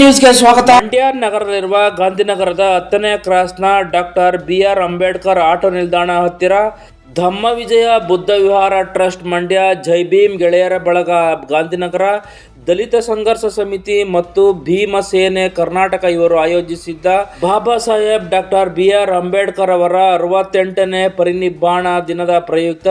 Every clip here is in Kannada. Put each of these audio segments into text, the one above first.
ನ್ಯೂಸ್ಗೆ ಸ್ವಾಗತ. ಎನ್ಟಿಆರ್ ನಗರದಲ್ಲಿರುವ ಗಾಂಧಿನಗರದ ಹತ್ತನೇ ಕ್ರಾಸ್ನ doctor B R Ambedkar auto ನಿಲ್ದಾಣ ಹತ್ತಿರ ಧಮ್ಮ ವಿಜಯ ಬುದ್ಧ ವಿಹಾರ ಟ್ರಸ್ಟ್ ಮಂಡ್ಯ ಜೈ ಭೀಮ್ ಗೆಳೆಯರ ಬಳಗ ಗಾಂಧಿನಗರ ದಲಿತ ಸಂಘರ್ಷ ಸಮಿತಿ ಮತ್ತು ಭೀಮ ಸೇನೆ ಕರ್ನಾಟಕ ಇವರು ಆಯೋಜಿಸಿದ್ದ Baba Saheb doctor B R Ambedkar ಅವರ ಅರವತ್ತೆಂಟನೇ ಪರಿನಿಬ್ಬಾಣ ದಿನದ ಪ್ರಯುಕ್ತ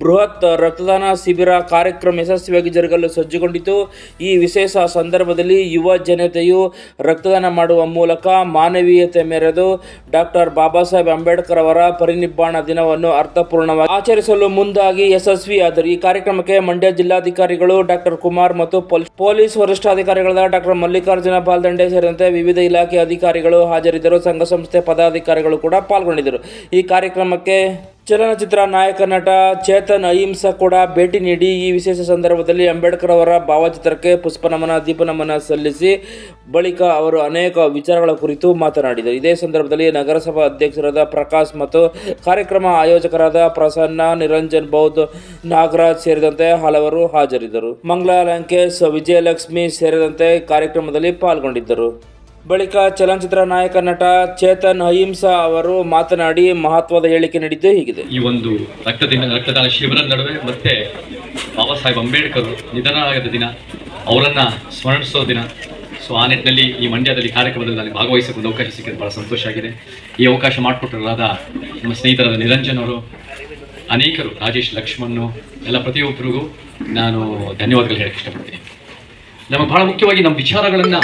ಬೃಹತ್ ರಕ್ತದಾನ ಶಿಬಿರ ಕಾರ್ಯಕ್ರಮ ಯಶಸ್ವಿಯಾಗಿ ಜರುಗಲು ಸಜ್ಜುಗೊಂಡಿತು. ಈ ವಿಶೇಷ ಸಂದರ್ಭದಲ್ಲಿ ಯುವ ಜನತೆಯು ರಕ್ತದಾನ ಮಾಡುವ ಮೂಲಕ ಮಾನವೀಯತೆ ಮೆರೆದು ಡಾಕ್ಟರ್ ಬಾಬಾ ಸಾಹೇಬ್ ಅಂಬೇಡ್ಕರ್ ಅವರ ಪರಿನಿಬ್ಬಾಣ ದಿನವನ್ನು ಅರ್ಥಪೂರ್ಣವಾಗಿ ಆಚರಿಸಲು ಮುಂದಾಗಿ ಯಶಸ್ವಿಯಾದರು. ಈ ಕಾರ್ಯಕ್ರಮಕ್ಕೆ ಮಂಡ್ಯ ಜಿಲ್ಲಾಧಿಕಾರಿಗಳು ಡಾಕ್ಟರ್ ಕುಮಾರ್ ಮತ್ತು ಪೊಲ್- ಪೊಲೀಸ್ ವರಿಷ್ಠಾಧಿಕಾರಿಗಳಾದ ಡಾಕ್ಟರ್ ಮಲ್ಲಿಕಾರ್ಜುನ ಬಾಲ್ದಂಡೆ ಸೇರಿದಂತೆ ವಿವಿಧ ಇಲಾಖೆ ಅಧಿಕಾರಿಗಳು ಹಾಜರಿದ್ದರು. ಸಂಘ ಸಂಸ್ಥೆ ಪದಾಧಿಕಾರಿಗಳು ಕೂಡ ಪಾಲ್ಗೊಂಡಿದ್ದರು. ಈ ಕಾರ್ಯಕ್ರಮಕ್ಕೆ ಚಲನಚಿತ್ರ ನಾಯಕ ನಟ ಚೇತನ್ ಅಹಿಂಸ ಕೂಡ ಭೇಟಿ ನೀಡಿ ಈ ವಿಶೇಷ ಸಂದರ್ಭದಲ್ಲಿ ಅಂಬೇಡ್ಕರ್ ಅವರ ಭಾವಚಿತ್ರಕ್ಕೆ ಪುಷ್ಪನಮನ, ದೀಪನಮನ ಸಲ್ಲಿಸಿ ಬಳಿಕ ಅವರು ಅನೇಕ ವಿಚಾರಗಳ ಕುರಿತು ಮಾತನಾಡಿದರು. ಇದೇ ಸಂದರ್ಭದಲ್ಲಿ ನಗರಸಭಾ ಅಧ್ಯಕ್ಷರಾದ ಪ್ರಕಾಶ್ ಮತ್ತು ಕಾರ್ಯಕ್ರಮ ಆಯೋಜಕರಾದ ಪ್ರಸನ್ನ, ನಿರಂಜನ್ ಬೌದ್ಧ, ನಾಗರಾಜ್ ಸೇರಿದಂತೆ ಹಲವರು ಹಾಜರಿದ್ದರು. ಮಂಗಳ ಲಂಕೇಶ್ ವಿಜಯಲಕ್ಷ್ಮಿ ಸೇರಿದಂತೆ ಕಾರ್ಯಕ್ರಮದಲ್ಲಿ ಪಾಲ್ಗೊಂಡಿದ್ದರು. ಬಳಿಕ ಚಲನಚಿತ್ರ ನಾಯಕ ನಟ ಚೇತನ್ ಅಹಿಂಸಾ ಅವರು ಮಾತನಾಡಿ ಮಹತ್ವದ ಹೇಳಿಕೆ ನೀಡಿದ್ದು ಹೀಗಿದೆ. ಈ ಒಂದು ರಕ್ತದಿನ, ರಕ್ತದಾನ ಶಿಬಿರದ ನಡುವೆ ಮತ್ತೆ ಬಾಬಾ ಸಾಹೇಬ್ ಅಂಬೇಡ್ಕರ್ ನಿಧನರಾಗದ ದಿನ, ಅವರನ್ನ ಸ್ಮರಣಿಸೋ ದಿನ. ಸೊ ಆ ನಿಟ್ಟಿನಲ್ಲಿ ಈ ಮಂಡ್ಯದಲ್ಲಿ ಕಾರ್ಯಕ್ರಮದಲ್ಲಿ ನನಗೆ ಭಾಗವಹಿಸಕ್ಕೆ ಒಂದು ಅವಕಾಶ ಸಿಕ್ಕಿದ್ದು ಬಹಳ ಸಂತೋಷ ಆಗಿದೆ. ಈ ಅವಕಾಶ ಮಾಡಿಕೊಟ್ಟರಾದ ನಮ್ಮ ಸ್ನೇಹಿತರಾದ ನಿರಂಜನ್ ಅವರು, ಅನೇಕರು, ರಾಜೇಶ್ ಲಕ್ಷ್ಮಣ್ಣು ಎಲ್ಲ ಪ್ರತಿಯೊಬ್ಬರಿಗೂ ನಾನು ಧನ್ಯವಾದಗಳು ಹೇಳಕ್ಕೆ ಇಷ್ಟಪಡ್ತೀನಿ. ನಮಗೆ ಬಹಳ ಮುಖ್ಯವಾಗಿ ನಮ್ಮ ವಿಚಾರಗಳನ್ನ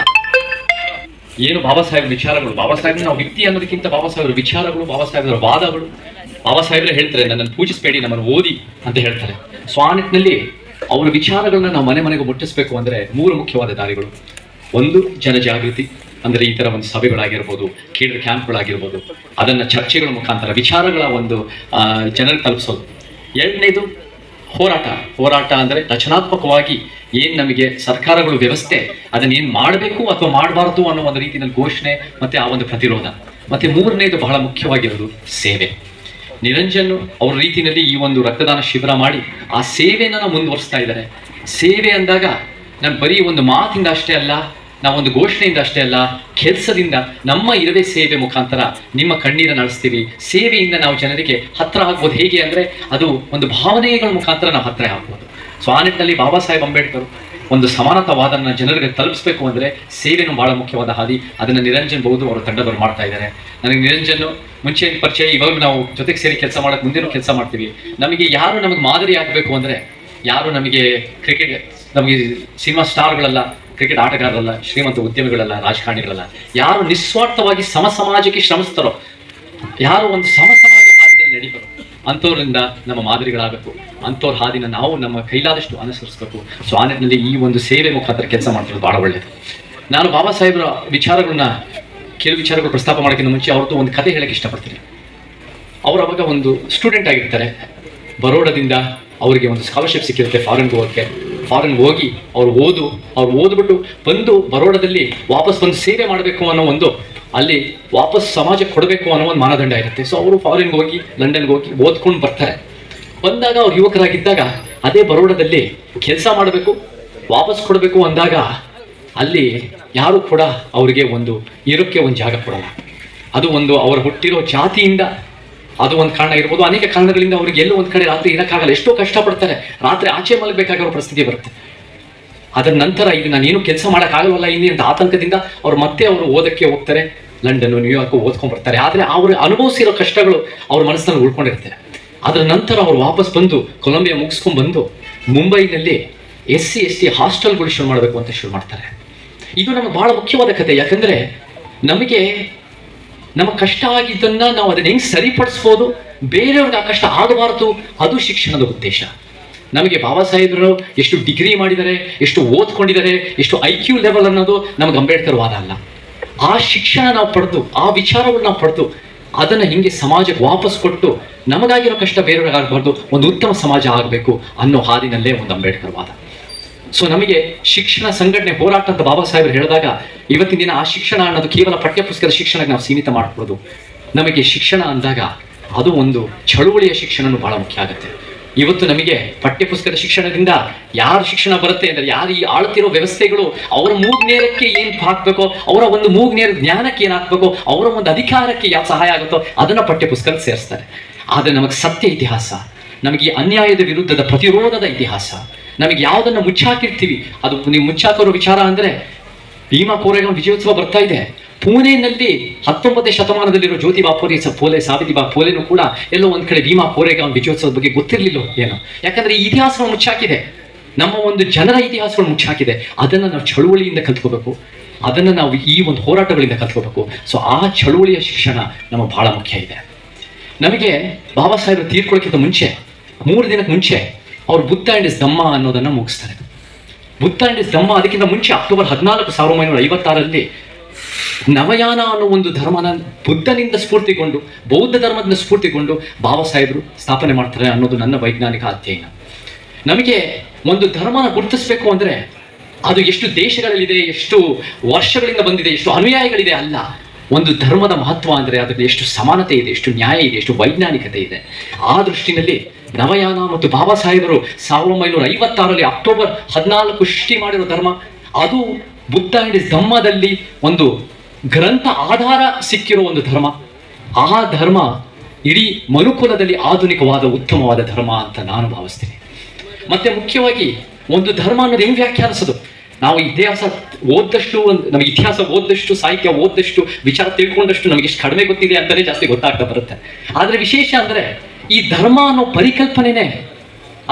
ಏನು ಬಾಬಾ ಸಾಹೇಬ್ ವಿಚಾರಗಳು? ಬಾಬಾ ಸಾಹೇಬ್ ನಾವು ವ್ಯಕ್ತಿ ಅನ್ನೋದಕ್ಕಿಂತ ಬಾಬಾ ಸಾಹೇಬ್ರ ವಿಚಾರಗಳು, ಬಾಬಾ ಸಾಹೇಬ್ರ ವಾದಗಳು. ಬಾಬಾ ಸಾಹೇಬ್ರೆ ಹೇಳ್ತಾರೆ, ನನ್ನನ್ನು ಪೂಜಿಸಬೇಡಿ, ನಮ್ಮನ್ನು ಓದಿ ಅಂತ ಹೇಳ್ತಾರೆ. ಸೊ ಆ ನಿಟ್ಟಿನಲ್ಲಿ ಅವರ ವಿಚಾರಗಳನ್ನ ನಾವು ಮನೆ ಮನೆಗೆ ಮುಟ್ಟಿಸ್ಬೇಕು ಅಂದ್ರೆ ಮೂರು ಮುಖ್ಯವಾದ ದಾರಿಗಳು. ಒಂದು, ಜನಜಾಗೃತಿ, ಅಂದ್ರೆ ಈ ತರ ಒಂದು ಸಭೆಗಳಾಗಿರ್ಬೋದು ಕೇಂದ್ರ ಕ್ಯಾಂಪ್ಗಳಾಗಿರ್ಬೋದು. ಅದನ್ನ ಚರ್ಚೆಗಳ ಮುಖಾಂತರ, ವಿಚಾರಗಳ ಒಂದು ಜನರಿಗೆ ತಲುಪಿಸೋದು. ಎರಡನೇದು ಹೋರಾಟ. ಹೋರಾಟ ಅಂದ್ರೆ ರಚನಾತ್ಮಕವಾಗಿ ಏನು ನಮಗೆ ಸರ್ಕಾರಗಳು ವ್ಯವಸ್ಥೆ, ಅದನ್ನ ಏನ್ ಮಾಡಬೇಕು ಅಥವಾ ಮಾಡಬಾರದು ಅನ್ನೋ ಒಂದು ರೀತಿಯಲ್ಲಿ ಘೋಷಣೆ ಮತ್ತೆ ಆ ಒಂದು ಪ್ರತಿರೋಧ. ಮತ್ತೆ ಮೂರನೇದು ಬಹಳ ಮುಖ್ಯವಾಗಿರೋದು ಸೇವೆ. ನಿರಂಜನ್ ಅವ್ರ ರೀತಿಯಲ್ಲಿ ಈ ಒಂದು ರಕ್ತದಾನ ಶಿಬಿರ ಮಾಡಿ ಆ ಸೇವೆಯನ್ನು ಮುಂದುವರಿಸ್ತಾ ಇದ್ದಾರೆ. ಸೇವೆ ಅಂದಾಗ ನಾನು ಬರೀ ಒಂದು ಮಾತಿಂದ ಅಷ್ಟೇ ಅಲ್ಲ ನಾವೊಂದು ಘೋಷಣೆಯಿಂದ ಅಷ್ಟೇ ಅಲ್ಲ, ಕೆಲಸದಿಂದ ನಮ್ಮ ಇರುವೆ ಸೇವೆ ಮುಖಾಂತರ ನಿಮ್ಮ ಕಣ್ಣೀರ ನಡೆಸ್ತೀವಿ. ಸೇವೆಯಿಂದ ನಾವು ಜನರಿಗೆ ಹತ್ರ ಆಗ್ಬೋದು. ಹೇಗೆ ಅಂದರೆ ಅದು ಒಂದು ಭಾವನೆಗಳ ಮುಖಾಂತರ ನಾವು ಹತ್ರ ಆಗ್ಬೋದು. ಸೊ ಆ ನಿಟ್ಟಿನಲ್ಲಿ ಬಾಬಾ ಸಾಹೇಬ್ ಅಂಬೇಡ್ಕರ್ ಒಂದು ಸಮಾನತಾವಾದನ್ನ ಜನರಿಗೆ ತಲುಪಿಸ್ಬೇಕು ಅಂದರೆ ಸೇವೆನೂ ಭಾಳ ಮುಖ್ಯವಾದ ಹಾದಿ. ಅದನ್ನು ನಿರಂಜನ್ ಬಹುದು ಅವರು ತಂಡದವರು ಮಾಡ್ತಾ ಇದ್ದಾರೆ. ನನಗೆ ನಿರಂಜನ್ ಮುಂಚೆ ಪರಿಚಯ, ಇವಾಗ ನಾವು ಜೊತೆಗೆ ಸೇರಿ ಕೆಲಸ ಮಾಡೋಕ್ಕೆ ಮುಂದೆನೂ ಕೆಲಸ ಮಾಡ್ತೀವಿ. ನಮಗೆ ಯಾರು ನಮಗೆ ಮಾದರಿ ಆಗಬೇಕು ಅಂದರೆ, ಯಾರು ನಮಗೆ ಕ್ರಿಕೆಟ್ ನಮಗೆ ಸಿನಿಮಾ ಸ್ಟಾರ್ಗಳಲ್ಲ ಕ್ರಿಕೆಟ್ ಆಟಗಾರರಲ್ಲ, ಶ್ರೀಮಂತ ಉದ್ಯಮಿಗಳಲ್ಲ, ರಾಜಕಾರಣಿಗಳಲ್ಲ, ಯಾರು ನಿಸ್ವಾರ್ಥವಾಗಿ ಸಮ ಸಮಾಜಕ್ಕೆ ಶ್ರಮಿಸ್ತಾರೋ, ಯಾರು ಒಂದು ಸಮ ಸಮಾಜ ಹಾದಿಯಲ್ಲಿ ನಡೀತಾರೋ, ಅಂಥವ್ರಿಂದ ನಮ್ಮ ಮಾದರಿಗಳಾಗಬೇಕು. ಅಂಥವ್ರ ಹಾದಿನ ನಾವು ನಮ್ಮ ಕೈಲಾದಷ್ಟು ಅನುಸರಿಸಬೇಕು. ಸೊ ಆ ನಿಟ್ಟಿನಲ್ಲಿ ಈ ಒಂದು ಸೇವೆ ಮುಖಾಂತರ ಕೆಲಸ ಮಾಡ್ತಿರೋದು ಬಹಳ ಒಳ್ಳೆಯದು ನಾನು ಬಾಬಾ ಸಾಹೇಬ್ರ ವಿಚಾರಗಳನ್ನ ಕೆಲವು ವಿಚಾರಗಳು ಪ್ರಸ್ತಾಪ ಮಾಡೋಕ್ಕಿಂತ ಮುಂಚೆ ಅವ್ರದ್ದು ಒಂದು ಕತೆ ಹೇಳಕ್ಕೆ ಇಷ್ಟಪಡ್ತೀನಿ. ಅವರು ಅವಾಗ ಒಂದು ಸ್ಟೂಡೆಂಟ್ ಆಗಿರ್ತಾರೆ. ಬರೋಡದಿಂದ ಅವರಿಗೆ ಒಂದು ಸ್ಕಾಲರ್ಶಿಪ್ ಸಿಕ್ಕಿರುತ್ತೆ ಫಾರಿನ್ಗೆ ಹೋಗೋಕ್ಕೆ. ಫಾರಿನ್ ಹೋಗಿ ಅವ್ರು ಓದು, ಅವ್ರು ಓದ್ಬಿಟ್ಟು ಬಂದು ಬರೋಡದಲ್ಲಿ ವಾಪಸ್ ಬಂದು ಸೇವೆ ಮಾಡಬೇಕು ಅನ್ನೋ ಒಂದು ಅಲ್ಲಿ ವಾಪಸ್ ಸಮಾಜಕ್ಕೆ ಕೊಡಬೇಕು ಅನ್ನೋ ಒಂದು ಮಾನದಂಡ ಇರುತ್ತೆ. ಸೊ ಅವರು ಫಾರಿನ್ಗೆ ಹೋಗಿ ಲಂಡನ್ಗೆ ಹೋಗಿ ಓದ್ಕೊಂಡು ಬರ್ತಾರೆ. ಬಂದಾಗ ಅವ್ರು ಯುವಕರಾಗಿದ್ದಾಗ ಅದೇ ಬರೋಡದಲ್ಲಿ ಕೆಲಸ ಮಾಡಬೇಕು, ವಾಪಸ್ ಕೊಡಬೇಕು ಅಂದಾಗ ಅಲ್ಲಿ ಯಾರು ಕೂಡ ಅವರಿಗೆ ಒಂದು ಇರೋಕ್ಕೆ ಒಂದು ಜಾಗ ಕೊಡಲ್ಲ. ಅದು ಒಂದು ಅವರು ಹುಟ್ಟಿರೋ ಜಾತಿಯಿಂದ ಅದು ಒಂದು ಕಾರಣ ಇರ್ಬೋದು. ಅನೇಕ ಕಾರಣಗಳಿಂದ ಅವ್ರಿಗೆ ಎಲ್ಲೋ ಒಂದು ಕಡೆ ರಾತ್ರಿ ಇರೋಕ್ಕಾಗಲ್ಲ. ಎಷ್ಟೋ ಕಷ್ಟಪಡ್ತಾರೆ. ರಾತ್ರಿ ಆಚೆ ಮಲಗಬೇಕಾಗಿರೋ ಪರಿಸ್ಥಿತಿ ಬರುತ್ತೆ. ಅದರ ನಂತರ ಈಗ ನಾನೇನು ಕೆಲಸ ಮಾಡೋಕ್ಕಾಗಲ್ವಲ್ಲ ಇಲ್ಲಿ ಅಂತ ಆತಂಕದಿಂದ ಅವ್ರು ಮತ್ತೆ ಅವರು ಓದಕ್ಕೆ ಹೋಗ್ತಾರೆ. ಲಂಡನ್ನು, ನ್ಯೂಯಾರ್ಕು ಓದ್ಕೊಂಡು ಬರ್ತಾರೆ ಆದರೆ ಅವರು ಅನುಭವಿಸಿರೋ ಕಷ್ಟಗಳು ಅವ್ರ ಮನಸ್ಸಲ್ಲಿ ಉಳ್ಕೊಂಡಿರ್ತಾರೆ ಅದರ ನಂತರ ಅವರು ವಾಪಸ್ ಬಂದು ಕೊಲಂಬಿಯಾ ಮುಗಿಸ್ಕೊಂಡು ಬಂದು ಮುಂಬೈನಲ್ಲಿ ಎಸ್ ಸಿ ಎಸ್ ಟಿ ಹಾಸ್ಟೆಲ್ಗಳು ಶುರು ಮಾಡಬೇಕು ಅಂತ ಶುರು ಮಾಡ್ತಾರೆ. ಇದು ನಮಗೆ ಭಾಳ ಮುಖ್ಯವಾದ ಕಥೆ. ಯಾಕಂದರೆ ನಮಗೆ ನಮ್ಮ ಕಷ್ಟ ಆಗಿದ್ದನ್ನ ನಾವು ಅದನ್ನ ಹೆಂಗ್ ಸರಿಪಡಿಸ್ಬೋದು? ಬೇರೆಯವ್ರಿಗೆ ಆ ಕಷ್ಟ ಆಗಬಾರದು, ಅದು ಶಿಕ್ಷಣದ ಉದ್ದೇಶ. ನಮಗೆ ಬಾಬಾ ಸಾಹೇಬರು ಎಷ್ಟು ಡಿಗ್ರಿ ಮಾಡಿದ್ದಾರೆ, ಎಷ್ಟು ಓದ್ಕೊಂಡಿದ್ದಾರೆ, ಎಷ್ಟು ಐ ಕ್ಯೂ ಲೆವೆಲ್ ಅನ್ನೋದು ನಮಗೆ ಅಂಬೇಡ್ಕರ್ ವಾದ ಅಲ್ಲ. ಆ ಶಿಕ್ಷಣ ನಾವು ಪಡೆದು, ಆ ವಿಚಾರವನ್ನು ನಾವು ಪಡೆದು, ಅದನ್ನು ಹಿಂಗೆ ಸಮಾಜಕ್ಕೆ ವಾಪಸ್ ಕೊಟ್ಟು ನಮಗಾಗಿರೋ ಕಷ್ಟ ಬೇರೆಯವ್ರಿಗೆ ಆಗಬಾರ್ದು ಒಂದು ಉತ್ತಮ ಸಮಾಜ ಆಗಬೇಕು ಅನ್ನೋ ಹಾದಿನಲ್ಲೇ ಒಂದು ಅಂಬೇಡ್ಕರ್ ವಾದ. ಸೊ ನಮಗೆ ಶಿಕ್ಷಣ ಸಂಘಟನೆ ಹೋರಾಟ ಅಂತ ಬಾಬಾ ಸಾಹೇಬರು ಹೇಳಿದಾಗ, ಇವತ್ತಿನ ದಿನ ಆ ಶಿಕ್ಷಣ ಅನ್ನೋದು ಕೇವಲ ಪಠ್ಯಪುಸ್ತಕದ ಶಿಕ್ಷಣಕ್ಕೆ ನಾವು ಸೀಮಿತ ಮಾಡ್ಬೋದು ನಮಗೆ ಶಿಕ್ಷಣ ಅಂದಾಗ ಅದು ಒಂದು ಚಳುವಳಿಯ ಶಿಕ್ಷಣನು ಬಹಳ ಮುಖ್ಯ ಆಗುತ್ತೆ. ಇವತ್ತು ನಮಗೆ ಪಠ್ಯಪುಸ್ತಕದ ಶಿಕ್ಷಣದಿಂದ ಯಾರು ಶಿಕ್ಷಣ ಬರುತ್ತೆ ಅಂದ್ರೆ, ಯಾರು ಈ ಆಳ್ತಿರೋ ವ್ಯವಸ್ಥೆಗಳು ಅವರ ಮೂಗ್ ನೇರಕ್ಕೆ ಏನ್ ಹಾಕ್ಬೇಕೋ, ಅವರ ಒಂದು ಮೂಗ್ ನೇರ ಜ್ಞಾನಕ್ಕೆ ಏನು ಹಾಕ್ಬೇಕೋ, ಅವರ ಒಂದು ಅಧಿಕಾರಕ್ಕೆ ಯಾವ ಸಹಾಯ ಆಗುತ್ತೋ ಅದನ್ನ ಪಠ್ಯಪುಸ್ತಕ ಸೇರಿಸ್ತಾರೆ. ಆದರೆ ನಮಗೆ ಸತ್ಯ ಇತಿಹಾಸ, ನಮಗೆ ಅನ್ಯಾಯದ ವಿರುದ್ಧದ ಪ್ರತಿರೋಧದ ಇತಿಹಾಸ ನಮಗೆ ಯಾವುದನ್ನು ಮುಚ್ಚಾಕಿರ್ತೀವಿ? ಅದು ನೀವು ಮುಚ್ಚಾಕಿರೋ ವಿಚಾರ ಅಂದರೆ ಭೀಮಾ ಕೋರೆಗಾಂವ್ ವಿಜಯೋತ್ಸವ ಬರ್ತಾ ಇದೆ. ಪುಣೆನಲ್ಲಿ ಹತ್ತೊಂಬತ್ತನೇ ಶತಮಾನದಲ್ಲಿರೋ ಜ್ಯೋತಿಬಾ ಫೋಲೆ ಸ- ಫೋಲೆ ಬಾ ಪೋಲೆನೂ ಕೂಡ ಎಲ್ಲೋ ಒಂದು ಕಡೆ ಭೀಮಾ ಕೋರೆಗಾಂವ್ ವಿಜಯೋತ್ಸವದ ಬಗ್ಗೆ ಗೊತ್ತಿರಲಿಲ್ಲ ಏನೋ. ಯಾಕಂದ್ರೆ ಈ ಇತಿಹಾಸವನ್ನು ಮುಚ್ಚಾಕಿದೆ. ನಮ್ಮ ಒಂದು ಜನರ ಇತಿಹಾಸವನ್ನು ಮುಚ್ಚಾಕಿದೆ. ಅದನ್ನು ನಾವು ಚಳುವಳಿಯಿಂದ ಕಲ್ತ್ಕೋಬೇಕು. ಅದನ್ನು ನಾವು ಈ ಒಂದು ಹೋರಾಟಗಳಿಂದ ಕಲ್ತ್ಕೋಬೇಕು. ಸೊ ಆ ಚಳುವಳಿಯ ಶಿಕ್ಷಣ ನಮಗೆ ಬಹಳ ಮುಖ್ಯ ಇದೆ. ನಮಗೆ ಬಾಬಾ ಸಾಹೇಬರು ತೀರ್ಕೊಳ್ಳೋಕ್ಕಿಂತ ಮುಂಚೆ, ಮೂರು ದಿನಕ್ಕೆ ಮುಂಚೆ ಅವ್ರು ಬುದ್ಧ ಅಂಡ್ ಧಮ್ಮ ಅನ್ನೋದನ್ನ ಮುಗಿಸ್ತಾರೆ. ಬುದ್ಧ ಅಂಡ್ ಧಮ್ಮ ಅದಕ್ಕಿಂತ ಮುಂಚೆ ಅಕ್ಟೋಬರ್ ಹದಿನಾಲ್ಕು ಸಾವಿರದ ಒಂಬೈನೂರ ಐವತ್ತಾರರಲ್ಲಿ ನವಯಾನ ಅನ್ನೋ ಒಂದು ಧರ್ಮನ ಬುದ್ಧನಿಂದ ಸ್ಫೂರ್ತಿಗೊಂಡು, ಬೌದ್ಧ ಧರ್ಮದಿಂದ ಸ್ಫೂರ್ತಿಗೊಂಡು ಬಾಬಾ ಸಾಹೇಬರು ಸ್ಥಾಪನೆ ಮಾಡ್ತಾರೆ ಅನ್ನೋದು ನನ್ನ ವೈಜ್ಞಾನಿಕ ಅಧ್ಯಯನ. ನಮಗೆ ಒಂದು ಧರ್ಮನ ಗುರುತಿಸಬೇಕು ಅಂದರೆ ಅದು ಎಷ್ಟು ದೇಶಗಳಲ್ಲಿದೆ, ಎಷ್ಟು ವರ್ಷಗಳಿಂದ ಬಂದಿದೆ, ಎಷ್ಟು ಅನುಯಾಯಿಗಳಿದೆ ಅಲ್ಲ. ಒಂದು ಧರ್ಮದ ಮಹತ್ವ ಅಂದರೆ ಅದರಲ್ಲಿ ಎಷ್ಟು ಸಮಾನತೆ ಇದೆ, ಎಷ್ಟು ನ್ಯಾಯ ಇದೆ, ಎಷ್ಟು ವೈಜ್ಞಾನಿಕತೆ ಇದೆ. ಆ ದೃಷ್ಟಿನಲ್ಲಿ ನವಯಾನ ಮತ್ತು ಬಾಬಾ ಸಾಹೇಬರು ಸಾವಿರದ ಒಂಬೈನೂರ ಐವತ್ತಾರರಲ್ಲಿ ಅಕ್ಟೋಬರ್ ಹದಿನಾಲ್ಕು ಸೃಷ್ಟಿ ಮಾಡಿರೋ ಧರ್ಮ. ಅದು ಬುದ್ಧ ಹಿಡಿ ಧಮ್ಮದಲ್ಲಿ ಒಂದು ಗ್ರಂಥ ಆಧಾರ ಸಿಕ್ಕಿರೋ ಒಂದು ಧರ್ಮ. ಆ ಧರ್ಮ ಇಡೀ ಮನುಕುಲದಲ್ಲಿ ಆಧುನಿಕವಾದ ಉತ್ತಮವಾದ ಧರ್ಮ ಅಂತ ನಾನು ಭಾವಿಸ್ತೀನಿ. ಮತ್ತೆ ಮುಖ್ಯವಾಗಿ ಒಂದು ಧರ್ಮ ಅನ್ನೋದು ಹೆಂಗ್ ವ್ಯಾಖ್ಯಾನಿಸೋದು? ನಾವು ಇತಿಹಾಸ ಓದ್ದಷ್ಟು ಒಂದು, ನಮಗೆ ಇತಿಹಾಸ ಓದ್ದಷ್ಟು, ಸಾಹಿತ್ಯ ಓದ್ದಷ್ಟು, ವಿಚಾರ ತಿಳ್ಕೊಂಡಷ್ಟು ನಮಗೆ ಎಷ್ಟು ಕಡಿಮೆ ಗೊತ್ತಿದೆ ಅಂತಲೇ ಜಾಸ್ತಿ ಗೊತ್ತಾಗ್ತಾ ಬರುತ್ತೆ. ಆದರೆ ವಿಶೇಷ ಅಂದ್ರೆ ಈ ಧರ್ಮ ಅನ್ನೋ ಪರಿಕಲ್ಪನೆನೇ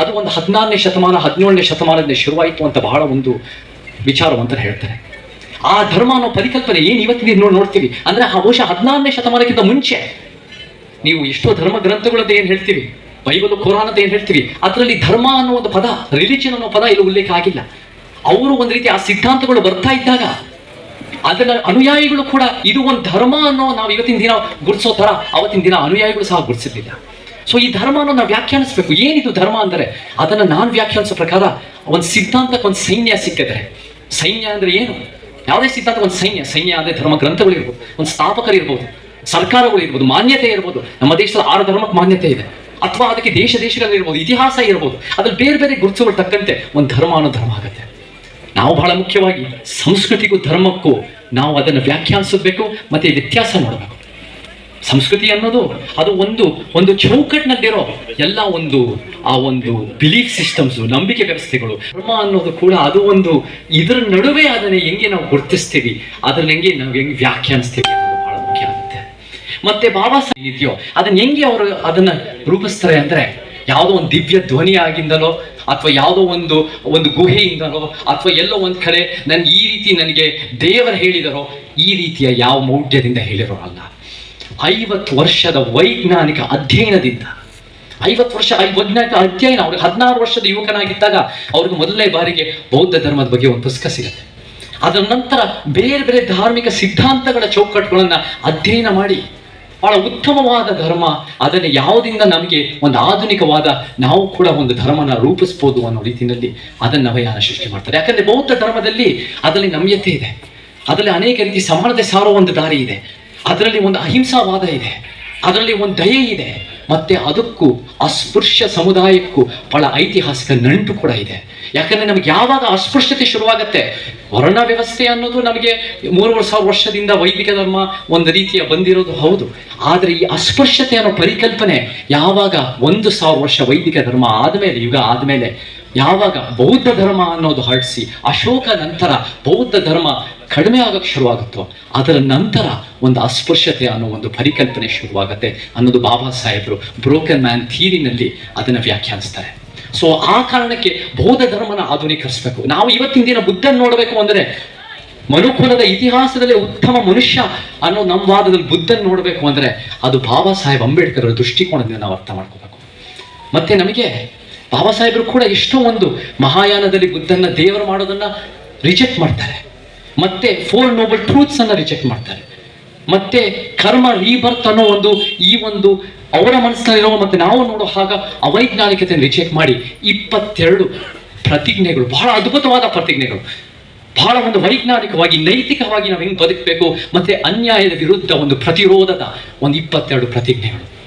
ಅದು ಒಂದು ಹದಿನಾರನೇ ಶತಮಾನ, ಹದಿನೇಳನೇ ಶತಮಾನದಿಂದ ಶುರುವಾಯಿತು ಅಂತ ಬಹಳ ಒಂದು ವಿಚಾರವಂತ ಹೇಳ್ತಾರೆ. ಆ ಧರ್ಮ ಅನ್ನೋ ಪರಿಕಲ್ಪನೆ ಏನು ಇವತ್ತಿನ ನೋಡಿ, ನೋಡ್ತೀವಿ? ಅಂದ್ರೆ ಆ ಬಹುಶಃ ಹದಿನಾರನೇ ಶತಮಾನಕ್ಕಿಂತ ಮುಂಚೆ ನೀವು ಎಷ್ಟೋ ಧರ್ಮ ಗ್ರಂಥಗಳದ್ದು ಏನ್ ಹೇಳ್ತೀವಿ? ಬೈಬಲ್ ಕುರಾನ್ ಅಂತ ಏನು ಹೇಳ್ತೀವಿ? ಅದರಲ್ಲಿ ಧರ್ಮ ಅನ್ನೋ ಒಂದು ಪದ ರಿಲಿಜನ್ ಅನ್ನೋ ಪದ ಇಲ್ಲಿ ಉಲ್ಲೇಖ ಆಗಿಲ್ಲ. ಅವರು ಒಂದು ರೀತಿ ಆ ಸಿದ್ಧಾಂತಗಳು ಬರ್ತಾ ಇದ್ದಾಗ ಅದನ್ನ ಅನುಯಾಯಿಗಳು ಕೂಡ ಇದು ಒಂದು ಧರ್ಮ ಅನ್ನೋ ನಾವು ಇವತ್ತಿನ ದಿನ ಗುರುಸೋ ಥರ, ಅವತ್ತಿನ ದಿನ ಅನುಯಾಯಿಗಳು ಸಹ ಗುರುತಿಸಿರ್ಲಿಲ್ಲ ಸೊ ಈ ಧರ್ಮ ಅನ್ನೋ ನಾವು ವ್ಯಾಖ್ಯಾನಿಸ್ಬೇಕು. ಏನಿದು ಧರ್ಮ ಅಂದರೆ, ಅದನ್ನು ನಾನು ವ್ಯಾಖ್ಯಾನಿಸೋ ಪ್ರಕಾರ ಒಂದು ಸಿದ್ಧಾಂತಕ್ಕೆ ಒಂದು ಸೈನ್ಯ ಸಿಕ್ಕಿದ್ರೆ. ಸೈನ್ಯ ಅಂದರೆ ಏನು? ಯಾವುದೇ ಸಿದ್ಧಾಂತ ಒಂದು ಸೈನ್ಯ. ಸೈನ್ಯ ಅಂದರೆ ಧರ್ಮ ಗ್ರಂಥಗಳು ಇರ್ಬೋದು, ಒಂದು ಸ್ಥಾಪಕರು ಇರ್ಬೋದು, ಸರ್ಕಾರಗಳು ಇರ್ಬೋದು, ಮಾನ್ಯತೆ ಇರ್ಬೋದು. ನಮ್ಮ ದೇಶದ ಆರು ಧರ್ಮಕ್ಕೆ ಮಾನ್ಯತೆ ಇದೆ. ಅಥವಾ ಅದಕ್ಕೆ ದೇಶ ದೇಶಗಳಲ್ಲಿ ಇರ್ಬೋದು, ಇತಿಹಾಸ ಇರ್ಬೋದು. ಅದ್ರಲ್ಲಿ ಬೇರೆ ಬೇರೆ ಗುರುತುಗಳು ತಕ್ಕಂತೆ ಒಂದು ಧರ್ಮ ಅನ್ನೋ ಧರ್ಮ ಆಗುತ್ತೆ. ನಾವು ಬಹಳ ಮುಖ್ಯವಾಗಿ ಸಂಸ್ಕೃತಿಗೂ ಧರ್ಮಕ್ಕೂ ನಾವು ಅದನ್ನು ವ್ಯಾಖ್ಯಾನಿಸಬೇಕು ಮತ್ತು ವ್ಯತ್ಯಾಸ ನೋಡಬೇಕು. ಸಂಸ್ಕೃತಿ ಅನ್ನೋದು ಅದು ಒಂದು ಒಂದು ಚೌಕಟ್ಟಿನಲ್ಲಿರೋ ಎಲ್ಲ ಒಂದು, ಆ ಒಂದು ಬಿಲೀಫ್ ಸಿಸ್ಟಮ್ಸ್ ನಂಬಿಕೆ ವ್ಯವಸ್ಥೆಗಳು. ಧರ್ಮ ಅನ್ನೋದು ಕೂಡ ಅದು ಒಂದು ಇದರ ನಡುವೆ ಅದನ್ನ ಹೆಂಗೆ ನಾವು ಗುರುತಿಸ್ತೀವಿ ಅದನ್ನ ಹೆಂಗೆ ನಾವು ಹೆಂಗೆ ವ್ಯಾಖ್ಯಾನಿಸ್ತೀವಿ ಬಹಳ ಮುಖ್ಯ ಆಗುತ್ತೆ. ಮತ್ತೆ ಬಾಬಾ ಸಾಹೇಬ್ ಇದೆಯೋ ಅದನ್ನ ಹೆಂಗೆ ಅವರು ಅದನ್ನ ರೂಪಿಸ್ತಾರೆ ಅಂದ್ರೆ, ಯಾವುದೋ ಒಂದು ದಿವ್ಯ ಧ್ವನಿ ಆಗಿಂದಲೋ ಅಥವಾ ಯಾವುದೋ ಒಂದು ಒಂದು ಗುಹೆಯಿಂದಲೋ, ಅಥವಾ ಎಲ್ಲೋ ಒಂದು ಕಡೆ ನನ್ ಈ ರೀತಿ ನನಗೆ ದೇವರು ಹೇಳಿದರೋ, ಈ ರೀತಿಯ ಯಾವ ಮೌಢ್ಯದಿಂದ ಹೇಳಿರೋ ಅಲ್ಲ ಐವತ್ತು ವರ್ಷದ ವೈಜ್ಞಾನಿಕ ಅಧ್ಯಯನದಿಂದ, ಐವತ್ತು ವರ್ಷ ಐ ವೈಜ್ಞಾನಿಕ ಅಧ್ಯಯನ, ಅವ್ರಿಗೆ ಹದಿನಾರು ವರ್ಷದ ಯುವಕನಾಗಿದ್ದಾಗ ಅವ್ರಿಗೆ ಮೊದಲನೇ ಬಾರಿಗೆ ಬೌದ್ಧ ಧರ್ಮದ ಬಗ್ಗೆ ಒಂದು ಪುಸ್ತಕ ಸಿಗುತ್ತೆ. ಅದರ ನಂತರ ಬೇರೆ ಬೇರೆ ಧಾರ್ಮಿಕ ಸಿದ್ಧಾಂತಗಳ ಚೌಕಟ್ಟುಗಳನ್ನು ಅಧ್ಯಯನ ಮಾಡಿ, ಬಹಳ ಉತ್ತಮವಾದ ಧರ್ಮ ಅದನ್ನು ಯಾವುದಿಂದ ನಮಗೆ ಒಂದು ಆಧುನಿಕವಾದ ನಾವು ಕೂಡ ಒಂದು ಧರ್ಮನ ರೂಪಿಸ್ಬೋದು ಅನ್ನೋ ರೀತಿಯಲ್ಲಿ ಅದನ್ನು ನವಯಾನ ಸೃಷ್ಟಿ ಮಾಡ್ತಾರೆ. ಯಾಕಂದರೆ ಬೌದ್ಧ ಧರ್ಮದಲ್ಲಿ ಅದರಲ್ಲಿ ನಮ್ಯತೆ ಇದೆ. ಅದರಲ್ಲಿ ಅನೇಕ ರೀತಿ ಸಮಾನತೆ ಸಾರೋ ಒಂದು ದಾರಿ ಇದೆ. ಅದರಲ್ಲಿ ಒಂದು ಅಹಿಂಸಾವಾದ ಇದೆ. ಅದರಲ್ಲಿ ಒಂದು ದಯೆ ಇದೆ. ಮತ್ತೆ ಅದಕ್ಕೂ, ಅಸ್ಪೃಶ್ಯ ಸಮುದಾಯಕ್ಕೂ ಬಹಳ ಐತಿಹಾಸಿಕ ನಂಟು ಕೂಡ ಇದೆ. ಯಾಕಂದ್ರೆ ನಮ್ಗೆ ಯಾವಾಗ ಅಸ್ಪೃಶ್ಯತೆ ಶುರುವಾಗತ್ತೆ? ವರ್ಣ ವ್ಯವಸ್ಥೆ ಅನ್ನೋದು ನಮಗೆ ಮೂರುವರೆ ಸಾವಿರ ವರ್ಷದಿಂದ ವೈದಿಕ ಧರ್ಮ ಒಂದು ರೀತಿಯ ಬಂದಿರೋದು ಹೌದು. ಆದರೆ ಈ ಅಸ್ಪೃಶ್ಯತೆ ಅನ್ನೋ ಪರಿಕಲ್ಪನೆ ಯಾವಾಗ ಒಂದು ಸಾವಿರ ವರ್ಷ ವೈದಿಕ ಧರ್ಮ ಆದಮೇಲೆ, ಯುಗ ಆದಮೇಲೆ ಯಾವಾಗ ಬೌದ್ಧ ಧರ್ಮ ಅನ್ನೋದು ಹರಡಿಸಿ ಅಶೋಕ ನಂತರ ಬೌದ್ಧ ಧರ್ಮ ಕಡಿಮೆ ಆಗಕ್ಕೆ ಶುರುವಾಗುತ್ತೋ, ಅದರ ನಂತರ ಒಂದು ಅಸ್ಪೃಶ್ಯತೆ ಅನ್ನೋ ಒಂದು ಪರಿಕಲ್ಪನೆ ಶುರುವಾಗತ್ತೆ ಅನ್ನೋದು ಬಾಬಾ ಸಾಹೇಬರು ಬ್ರೋಕನ್ ಮ್ಯಾನ್ ಥೀರಿನಲ್ಲಿ ಅದನ್ನು ವ್ಯಾಖ್ಯಾನಿಸ್ತಾರೆ. ಸೊ ಆ ಕಾರಣಕ್ಕೆ ಬೌದ್ಧ ಧರ್ಮನ ಆಧುನೀಕರಿಸಬೇಕು. ನಾವು ಇವತ್ತಿನ ದಿನ ಬುದ್ಧನ್ ನೋಡಬೇಕು ಅಂದರೆ ಮನುಕುಲದ ಇತಿಹಾಸದಲ್ಲಿ ಉತ್ತಮ ಮನುಷ್ಯ ಅನ್ನೋ ನಮ್ಮ ವಾದದಲ್ಲಿ ಬುದ್ಧನ್ ನೋಡಬೇಕು ಅಂದರೆ ಅದು ಬಾಬಾ ಸಾಹೇಬ್ ಅಂಬೇಡ್ಕರ್ ದೃಷ್ಟಿಕೋನದಿಂದ ನಾವು ಅರ್ಥ ಮಾಡ್ಕೋಬೇಕು. ಮತ್ತೆ ನಮಗೆ ಬಾಬಾ ಸಾಹೇಬರು ಕೂಡ ಎಷ್ಟೋ ಒಂದು ಮಹಾಯಾನದಲ್ಲಿ ಬುದ್ಧನ ದೇವರು ಮಾಡೋದನ್ನ ರಿಜೆಕ್ಟ್ ಮಾಡ್ತಾರೆ. ಮತ್ತೆ ಫೋರ್ ನೋಬಲ್ ಟ್ರೂತ್ಸ್ ಅನ್ನ ರಿಜೆಕ್ಟ್ ಮಾಡ್ತಾರೆ. ಮತ್ತೆ ಕರ್ಮ ರೀಬರ್ತ್ ಅನ್ನೋ ಒಂದು, ಈ ಒಂದು ಅವರ ಮನಸ್ಸಿನಲ್ಲಿರೋ ಮತ್ತೆ ನಾವು ನೋಡೋ ಹಾಗ ಅವೈಜ್ಞಾನಿಕತೆಯನ್ನು ರಿಜೆಕ್ಟ್ ಮಾಡಿ ಇಪ್ಪತ್ತೆರಡು ಪ್ರತಿಜ್ಞೆಗಳು, ಬಹಳ ಅದ್ಭುತವಾದ ಪ್ರತಿಜ್ಞೆಗಳು. ಬಹಳ ಒಂದು ವೈಜ್ಞಾನಿಕವಾಗಿ, ನೈತಿಕವಾಗಿ ನಾವು ಹೆಂಗೆ ಬದುಕಬೇಕು, ಮತ್ತೆ ಅನ್ಯಾಯದ ವಿರುದ್ಧ ಒಂದು ಪ್ರತಿರೋಧದ ಒಂದು ಇಪ್ಪತ್ತೆರಡು ಪ್ರತಿಜ್ಞೆಗಳು.